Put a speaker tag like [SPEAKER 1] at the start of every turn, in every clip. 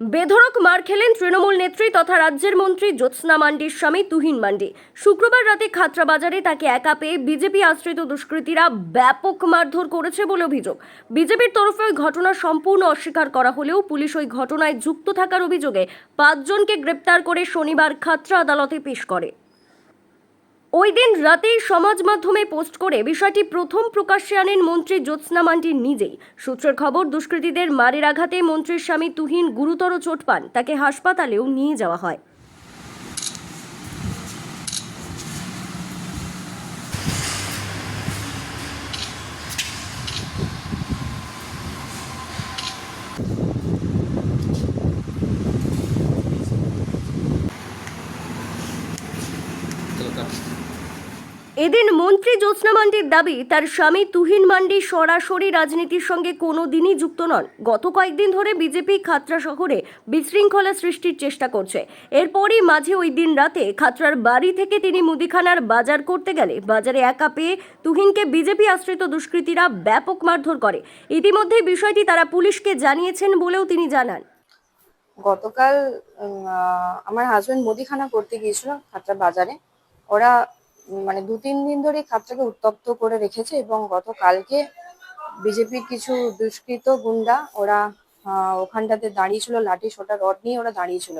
[SPEAKER 1] বেধড়ক মার খেলেন তৃণমূল নেত্রী তথা রাজ্যের মন্ত্রী জ্যোৎস্না মান্ডির স্বামী তুহিন মান্ডি। শুক্রবার রাতে খাতরা বাজারে তাকে একা পেয়ে বিজেপি আশ্রিত দুষ্কৃতীরা ব্যাপক মারধর করেছে বলে অভিযোগ। বিজেপির তরফে ওই ঘটনা সম্পূর্ণ অস্বীকার করা হলেও পুলিশ ওই ঘটনায় যুক্ত থাকার অভিযোগে পাঁচজনকে গ্রেপ্তার করে শনিবার খাতরা আদালতে পেশ করে। ওই দিন রাতেই সমাজ মাধ্যমে পোস্ট করে বিষয়টি প্রথম প্রকাশ্যে আনেন মন্ত্রী জ্যোৎস্না মান্ডি নিজেই। সূত্রের খবর, দুষ্কৃতীদের মারের আঘাতে মন্ত্রীর স্বামী তুহিন গুরুতর চোট পান। তাকে হাসপাতালেও নিয়ে যাওয়া হয়। এদিন মন্ত্রী জ্যোৎস্না মান্ডির দাবি, তার স্বামী তুহিন মান্ডি সরাসরি রাজনীতির সঙ্গে কোনো দিনই যুক্ত নন। গত কয়েকদিন ধরে বিজেপি খাতড়া শহরে বিশৃঙ্খলা সৃষ্টির চেষ্টা করছে। এরপরই মাঝে ওই দিন রাতে খাতড়ার বাড়ি থেকে তিনি মুদিখানার বাজার করতে গেলে বাজারে একা পেয়ে তুহিনকে বিজেপি আশ্রিত দুষ্কৃতীরা ব্যাপক মারধর করে। ইতিমধ্যে বিষয়টি তারা পুলিশকে জানিয়েছেন বলেও তিনি জানান।
[SPEAKER 2] গতকাল আমার হাজবেন্ড মুদিখানা করতে গিয়েছিল খাতড়া বাজারে। ওরা মানে দু, তিন দিন ধরে খাতড়াকে উত্তপ্ত করে রেখেছে এবং গতকালকে বিজেপির কিছু দুষ্কৃত গুন্ডা ওরা ওখানটাতে দাঁড়িয়েছিল, লাঠি সোটা রড নিয়ে ওরা দাঁড়িয়েছিল।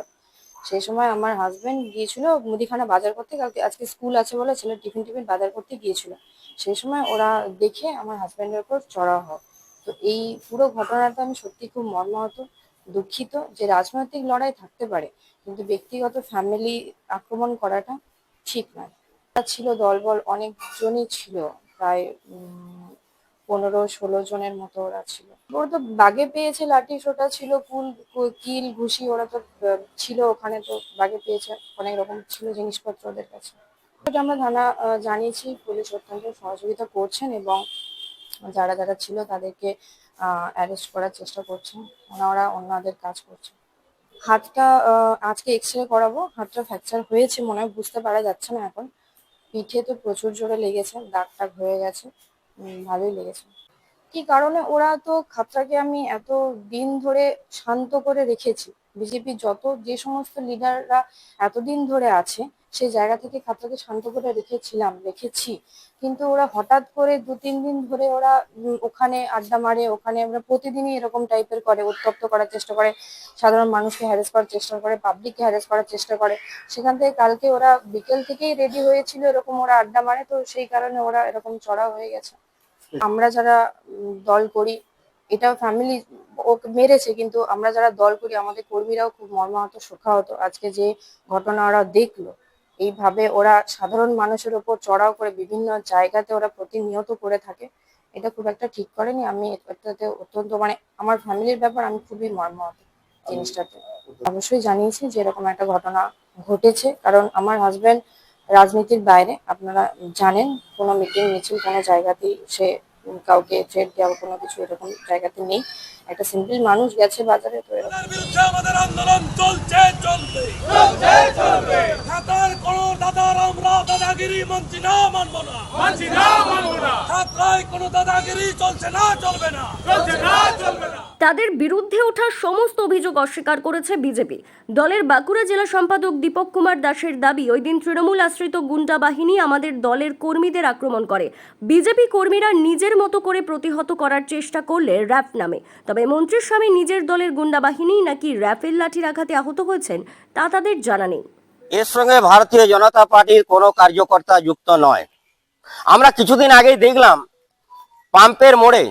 [SPEAKER 2] সেই সময় আমার হাজবেন্ড গিয়েছিল মুদিখানা বাজার করতে, কালকে আজকে স্কুল আছে বলে ছেলে টিফিন টিফিন বাজার করতে গিয়েছিল। সেই সময় ওরা দেখে আমার হাজবেন্ডের উপর চড়া হয়। তো এই পুরো ঘটনাটা আমি সত্যি খুব মর্মাহত, দুঃখিত যে রাজনৈতিক লড়াই থাকতে পারে, কিন্তু ব্যক্তিগত ফ্যামিলি আক্রমণ করাটা ঠিক নয়। ছিল দলবল, অনেকজনই ছিল, প্রায় পনেরো ষোলো জনের মতো ওরা ছিল। ওরা তো বাগে পেয়েছে লাঠি, সোটা ছিল কুল কিল, ঘুষি, ওরা তো ছিল ওখানে তো বাগে পেয়েছে, অনেক রকম ছিল জিনিসপত্র ওদের কাছে। আমরা থানা জানিয়েছি, পুলিশ অত্যন্ত সহযোগিতা করছেন এবং যারা যারা ছিল তাদেরকে অ্যারেস্ট করার চেষ্টা করছেন, ওনারা অন্যদের কাজ করছে হাতটা আজকে এক্স রে করাবো, হাতটা ফ্র্যাকচার হয়েছে মনে হয়, বুঝতে পারা যাচ্ছে না এখন। পিঠে তো প্রচুর জোরে লেগেছে দাগ টাগ হয়ে গেছে ভালোই লেগেছে। কি কারণে ওরা তো খাতাকে আমি এত দিন ধরে শান্ত করে রেখেছি? বিজেপি যত যে সমস্ত লিডাররা এতদিন ধরে আছে সেই জায়গা থেকে খাতড়াকে শান্ত করে রেখেছিলাম, রেখেছি। কিন্তু ওরা হঠাৎ করে দু তিন দিন ধরে ওরা ওখানে আড্ডা মারে, ওখানে আমরা প্রতিদিনই এরকম টাইপের করে, উত্তপ্ত করার চেষ্টা করে, সাধারণ মানুষকে হ্যারেস করার চেষ্টা করে পাবলিককে হ্যারেস করার চেষ্টা করে। সেখান থেকে কালকে ওরা বিকেল থেকেই রেডি হয়েছিল এরকম ওরা আড্ডা মারে, তো সেই কারণে ওরা এরকম চড়া হয়ে গেছে। আমরা যারা দল করি এটা ফ্যামিলি ওকে মেরেছে, কিন্তু আমরা যারা দল করি, আমাদের কর্মীরাও খুব মর্মাহত, শোকাহত। আজকে যে ঘটনা ওরা দেখল এইভাবে ওরা সাধারণ মানুষের উপর চড়াও করে বিভিন্ন জায়গাতে ওরা প্রতিনিয়ত করে থাকে, এটা খুব একটা ঠিক করেনি। আমি এটাতে অত্যন্ত মানে আমার ফ্যামিলির ব্যাপার আমি খুবই মর্মাহত জিনিসটাতে। অবশ্যই জানিয়েছি যে এরকম একটা ঘটনা ঘটেছে, কারণ আমার হাজব্যান্ড রাজনীতির বাইরে, আপনারা জানেন কোনো মিটিং মিছিল কোনো জায়গাতেই সে কাউকে থ্রেট দেওয়া কোনো কিছু এরকম জায়গাতে নেই। একটা সিম্পল মানুষ গেছে বাজারে তো
[SPEAKER 3] আমাদের আন্দোলন চলছে চলবে। কোন দাদার আমরা দাদাগিরি মানছি না মানবো না।
[SPEAKER 4] মানছি না মানবো না।
[SPEAKER 3] কোন দাদাগিরি চলছে না চলবে না।
[SPEAKER 4] চলছে না চলবে না।
[SPEAKER 1] তাদের বিরুদ্ধে ওঠা সমস্ত অভিযোগ অস্বীকার করেছে বিজেপি। দলের বাঁকুড়া জেলা সম্পাদক দীপক কুমার দাসের দাবি, ওই দিন তৃণমূল আশ্রিত গুন্ডা বাহিনী আমাদের দলের কর্মীদের আক্রমণ করে। বিজেপি কর্মীরা নিজের মতো করে প্রতিহত করার চেষ্টা করলে র্যাফ নামে। তবে মন্ত্রীর স্বামী নিজের দলের গুন্ডা বাহিনী নাকি র্যাফের লাঠির আঘাতে আহত হয়েছেন, তা তাদের জানা নেই।
[SPEAKER 5] এর সঙ্গে ভারতীয় জনতা পার্টির কোনো কার্যকর্তা যুক্ত নয়। আমরা কিছুদিন আগেই দেখলাম, পাম্পের মোড়ে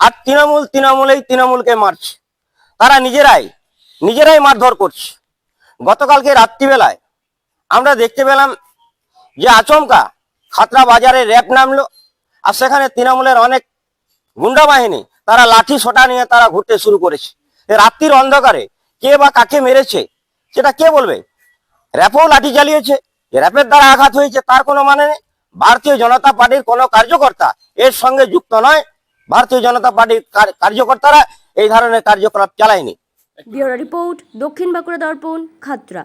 [SPEAKER 5] আর তৃণমূল, তৃণমূলেই তৃণমূলকে মারছে। তারা নিজেরাই নিজেরাই মারধর করছে। গতকালকে রাত্রিবেলায় আমরা দেখতে পেলাম যে আচমকা খাতরা বাজারে র্যাপ নামলো আর সেখানে তৃণমূলের অনেক গুন্ডা বাহিনী, তারা লাঠি সোটা নিয়ে তারা ঘুরতে শুরু করেছে। রাত্রির অন্ধকারে কে বা কাকে মেরেছে, সেটা কে বলবে? র্যাপও লাঠি চালিয়েছে র্যাপের দ্বারা আঘাত হয়েছে তার কোনো মানে নেই। ভারতীয় জনতা পার্টির কোনো কার্যকর্তা এর সঙ্গে যুক্ত নয়। ভারতীয় জনতা পার্টির কার্যকর্তারা এই ধরনের কার্যকলাপ চালায়নি।
[SPEAKER 1] রিপোর্ট দক্ষিণ বাঁকুড়া দর্পণ খাতড়া